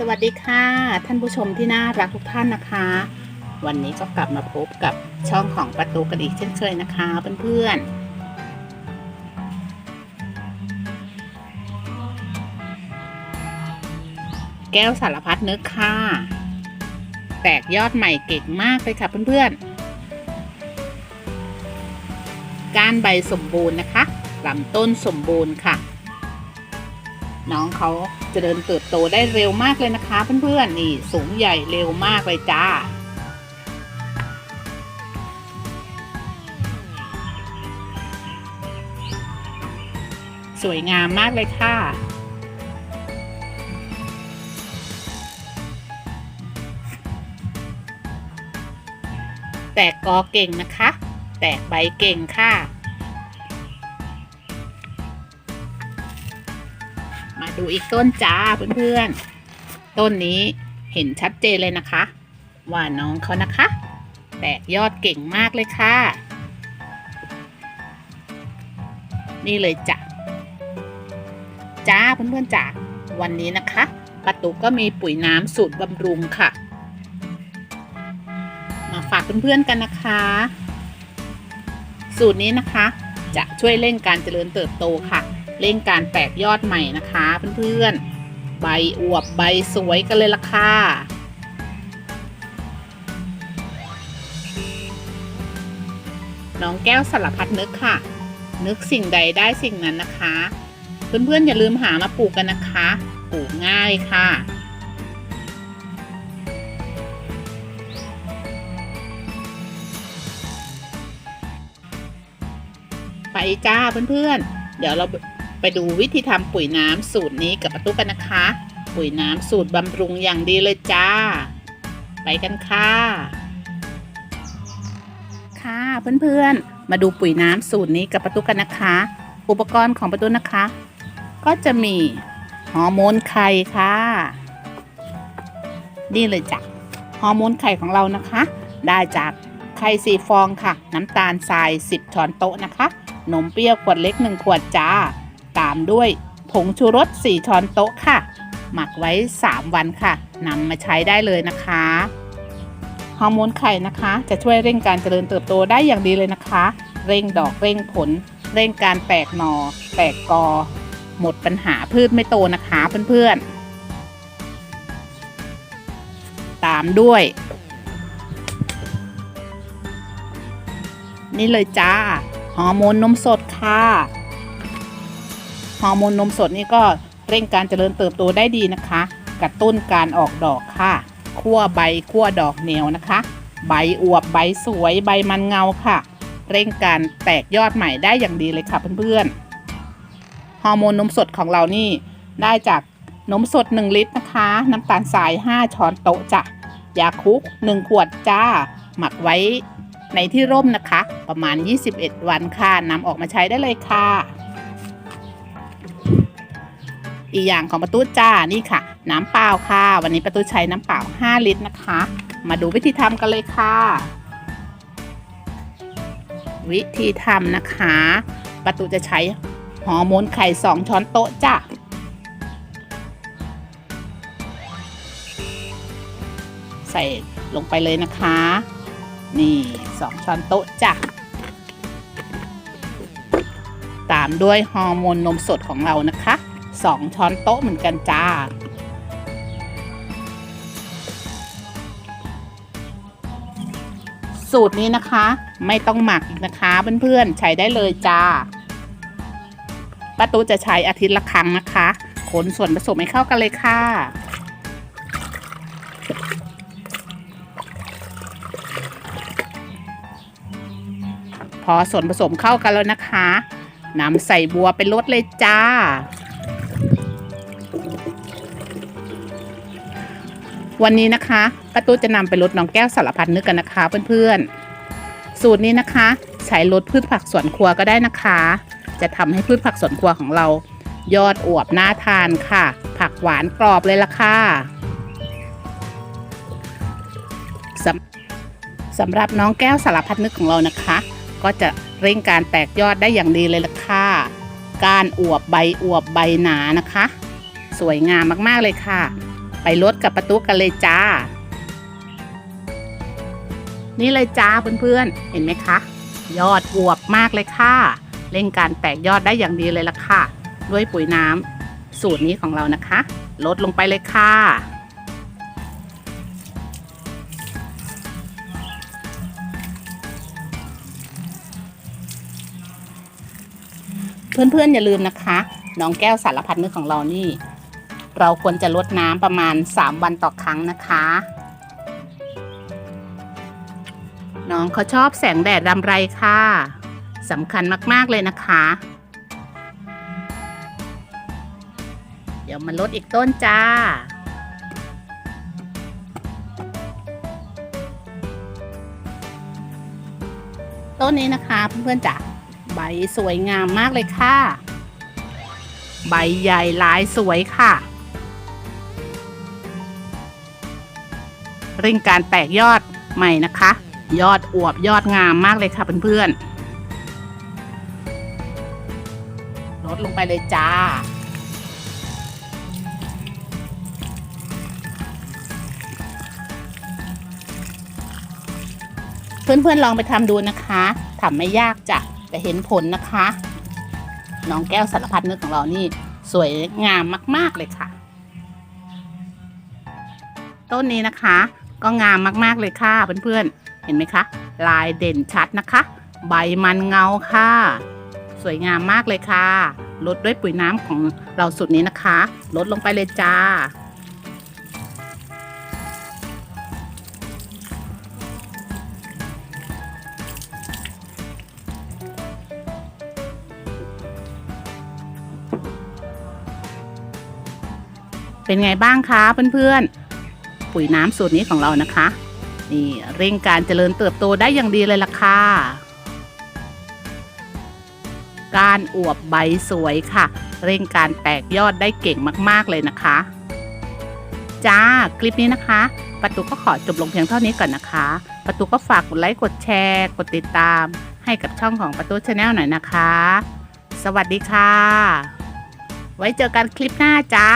สวัสดีค่ะ ท่านผู้ชมที่น่ารักทุกท่านนะคะ วันนี้ก็กลับมาพบกับช่องของประตูกันอีกเช่นเคยนะคะเพื่อนๆ แก้วสารพัดนึกค่ะ แตกยอดใหม่เก่งมากเลยค่ะเพื่อนๆ ก้านใบสมบูรณ์นะคะลำต้นสมบูรณ์ค่ะ น้องเขา จะเดินเติบโตได้เร็วมากเลยนะคะ เพื่อนๆนี่สูงใหญ่เร็วมากเลยจ้าสวยงามมากเลยค่ะ แตกกอเก่งนะคะ แตกใบเก่งค่ะ มาดูอีกต้นจ้าเพื่อนๆ ต้นนี้เห็นชัดเจนเลยนะคะ ว่าน้องเขานะคะ แตกยอดเก่งมากเลยค่ะ นี่เลยจ้ะจ้าเพื่อนๆจ้าวันนี้นะคะประตูก็มีปุ๋ยน้ำสูตรบำรุงค่ะ มาฝากเพื่อนๆกันนะคะ สูตรนี้นะคะ จะช่วยเร่งการเจริญเติบโตค่ะ เร่งการแตกยอดใหม่นะคะเพื่อนๆ ใบอวบใบสวยกันเลยล่ะค่ะน้องแก้วสารพัดนึกค่ะ นึกสิ่งใดได้สิ่งนั้นนะคะ เพื่อนๆอย่าลืมหามาปลูกกันนะคะ ปลูกง่ายค่ะ ไปจ้าเพื่อนๆ เดี๋ยวเรา ไปดูวิธีทำปุ๋ยน้ำสูตรนี้กับประตูกันนะคะ ปุ๋ยน้ำสูตรบำรุงอย่างดีเลยจ้า ไปกันค่ะ ค่ะเพื่อนๆ มาดูปุ๋ยน้ำสูตรนี้กับประตูกันนะคะ อุปกรณ์ของประตูนะคะ ก็จะมีฮอร์โมนไข่ค่ะ นี่เลยจ้ะฮอร์โมนไข่ของเรานะคะ ได้จากไข่สี่ฟองค่ะ น้ำตาลทราย 10 ช้อนโต๊ะนะคะ นมเปรี้ยวขวดเล็ก 1 ขวดจ้า ตามด้วยผงชูรส 4 ช้อนโต๊ะค่ะ หมักไว้ 3 วันค่ะนำมาใช้ได้เลยนะคะฮอร์โมนไข่นะคะ จะช่วยเร่งการเจริญเติบโตได้อย่างดีเลยนะคะ เร่งดอกเร่งผล เร่งการแตกหนอ่อแตกกอ หมดปัญหาพืชไม่โตนะคะเพื่อนๆ ตามด้วย นี่เลยจ้าฮอร์โมนนมสดค่ะ ฮอร์โมนนมสดนี่ก็เร่งการเจริญเติบโตได้ดีนะคะ กระตุ้นการออกดอกค่ะคั่วใบคั่วดอกเหนียวนะคะ ใบอวบใบสวยใบมันเงาค่ะ เร่งการแตกยอดใหม่ได้อย่างดีเลยค่ะเพื่อนๆ ฮอร์โมนนมสดของเรานี่ได้จากนมสด 1 ลิตรนะคะ น้ำตาลทราย 5 ช้อนโต๊ะจ้ะยาคุก 1 ขวดจ้า หมักไว้ในที่ร่มนะคะ ประมาณ 21 วันค่ะนำออกมาใช้ได้เลยค่ะ อีกอย่างของประตูจ้านี่ค่ะ น้ำเปล่าค่ะ วันนี้ประตูใช้น้ำเปล่า 5 ลิตรนะคะ มาดูวิธีทำกันเลยค่ะ วิธีทำนะคะ ประตูจะใช้ฮอร์โมนไข่ 2 ช้อนโต๊ะจ้ะใส่ลงไปเลยนะคะ นี่2ช้อนโต๊ะจ้ะ ตามด้วยฮอร์โมนนมสดของเรานะคะ 2 ช้อนโต๊ะเหมือนกันจ้า สูตรนี้นะคะ ไม่ต้องหมักอีกนะคะเพื่อนๆใช้ได้เลยจ้าป้าตูจะใช้อาทิตย์ละครั้งนะคะคนส่วนผสมให้เข้ากันเลยค่ะพอส่วนผสมเข้ากันแล้วนะคะนำใส่บัวไปลดเลยจ้า วันนี้นะคะป้าตู้จะนำไปลดน้องแก้วสารพัดนึกกันนะคะเพื่อนๆ สูตรนี้นะคะ ใช้ลดพืชผักสวนครัวก็ได้นะคะ จะทำให้พืชผักสวนครัวของเรา ยอดอวบน่าทานค่ะ ผักหวานกรอบเลยล่ะค่ะสำสำหรับน้องแก้วสารพัดนึกของเรานะคะ ก็จะเร่งการแตกยอดได้อย่างดีเลยล่ะค่ะ กานอวบใบอวบใบหนานะคะ สวยงามมากๆเลยค่ะ ไปลดกับประตูกันเลยจ้า นี่เลยจ้าเพื่อนๆ เห็นไหมคะ ยอดอวบมากเลยค่ะ เร่งการแตกยอดได้อย่างดีเลยล่ะค่ะ ด้วยปุ๋ยน้ำสูตรนี้ของเรานะคะ ลดลงไปเลยค่ะเพื่อนๆ อย่าลืมนะคะ น้องแก้วสารพัดนึกของเรานี่ เราควรจะลดน้ำประมาณ 3 วันต่อครั้งนะคะ น้องเขาชอบแสงแดดรำไรค่ะสำคัญมาก ๆ เลยนะคะ เดี๋ยวมาลดอีกต้นจ้าต้นนี้นะคะเพื่อนๆจ๋าใบสวยงามมากเลยค่ะ ใบใหญ่หลายสวยค่ะ เร่งการแตกยอดใหม่นะคะ ยอดอวบยอดงามมากเลยค่ะเพื่อนๆลดลงไปเลยจ้าเพื่อนๆลองไปทำดูนะคะทำไม่ยากจ้ะแต่เห็นผลนะคะ น้องแก้วสารพัดนึกของเรานี่ สวยงามมาก ๆ เลยค่ะ ต้นนี้นะคะ ก็งามมากๆเลยค่ะเพื่อนๆ เห็นไหมคะ ลายเด่นชัดนะคะ ใบมันเงาค่ะ สวยงามมากเลยค่ะลดด้วยปุ๋ยน้ำของเราสุดนี้นะคะ ลดลงไปเลยจ้า เป็นไงบ้างคะเพื่อนๆ ปุ๋ยน้ำสูตรนี้ของเรานะคะ นี่เร่งการเจริญเติบโตได้อย่างดีเลยล่ะค่ะ การอวบใบสวยค่ะ เร่งการแตกยอดได้เก่งมากๆเลยนะคะ จ้า คลิปนี้นะคะ ประตูก็ขอจบลงเพียงเท่านี้ก่อนนะคะ ประตูก็ฝากกดไลค์กดแชร์ กดติดตาม ให้กับช่องของประตูชาแนลหน่อยนะคะ สวัสดีค่ะ ไว้เจอกันคลิปหน้าจ้า